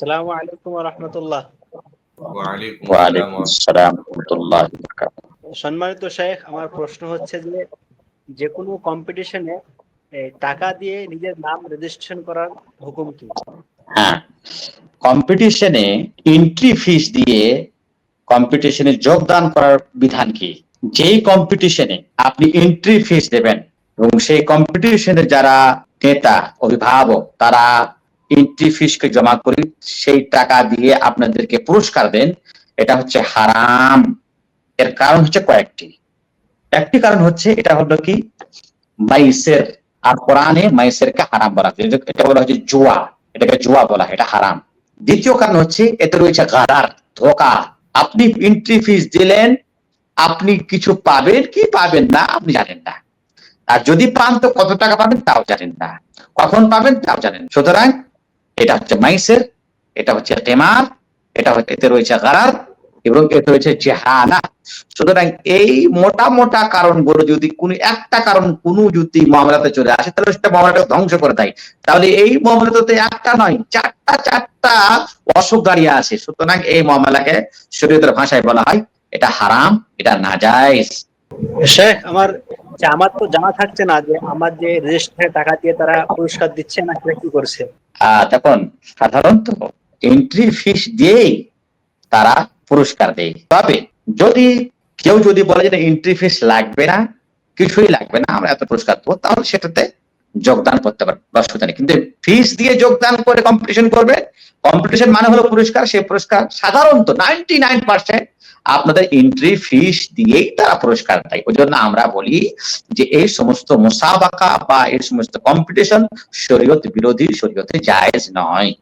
আসসালামু আলাইকুম ওয়া রাহমাতুল্লাহ ওয়ালাইকুম ওয়ালাইকুম আসসালাম। রহমতুল্লাহ সম্মানিত শেখ আমার প্রশ্ন হচ্ছে যে যে কোনো কম্পিটিশনে টাকা দিয়ে নিজের নাম রেজিস্ট্রেশন করার হুকুম কি? হ্যাঁ কম্পিটিশনে এন্ট্রি ফিস দিয়ে কম্পিটিশনে যোগদান করার বিধান কি? যেই কম্পিটিশনে আপনি এন্ট্রি ফিস দেবেন এবং সেই কম্পিটিশনে যারা নেতা অভিভাবক তারা এন্ট্রি ফিসকে জমা করে সেই টাকা দিয়ে আপনাদেরকে পুরস্কার দেন, এটা হচ্ছে হারাম। এর কারণ হচ্ছে কয়েকটি। একটি কারণ হচ্ছে, এটা হলো কি? মাইসের, আর কোরআনে মাইসেরকে হারাম বলা হয়েছে এটা বলা হচ্ছে জুয়া। এটাকে জুয়া বলা এটা হারাম। দ্বিতীয় কারণ হচ্ছে, এতে রয়েছে গাদার ধোকা। আপনি এন্ট্রি ফিস দিলেন, আপনি কিছু পাবেন কি পাবেন না, আপনি জানেন না। আর যদি পান তো কত টাকা পাবেন, তাও জানেন না। কখন পাবেন, তাও জানেন সুতরাং এটা হচ্ছে মাইসের, এটা হচ্ছে টেমার এটা এতে রয়েছে গারার, এবং এতে রয়েছে জেহানা। সুতরাং এই মোটা মোটা কারণগুলো যদি কোন একটা কারণ কোন যদি মামলাতে চলে আসে, তাহলে সেটা মামলাটা ধ্বংস করে দেয়। তাহলে এই মামলাতে একটা নয়, চারটা চারটা অসুখ দাঁড়িয়ে আছে। সুতরাং এই মামলাকে শরীয়তের ভাষায় বলা হয়, এটা হারাম, এটা নাজায়েজ। শেখ, আমার যে আমার তো জানা থাকছে না যে আমার যে রেজিস্ট্রারে টাকা দিয়ে তারা পুরস্কার দিচ্ছে না কি করছে? দেখুন, সাধারণত এন্ট্রি ফিস দিয়েই তারা পুরস্কার দেয়। তবে যদি কেউ যদি বলে যে এন্ট্রি ফিস লাগবে না, কিছুই লাগবে না, আমরা এত পুরস্কার দেবো, তাহলে সেটাতে যোগদান করতে পারবে। অসুবিধা নেই। কিন্তু ফিস দিয়ে যোগদান করে কম্পিটিশন করবে কম্পিটিশন মানে হলো পুরস্কার, সেই পুরস্কার সাধারণত নাইনটি নাইন পার্সেন্ট আপনাদের এন্ট্রি ফিস দিয়েই তারা পুরস্কার দেয়। ওই জন্য আমরা বলি যে এই সমস্ত মুসাবাকা বা এই সমস্ত কম্পিটিশন শরীয়ত বিরোধী, শরীয়তে জায়েজ নয়।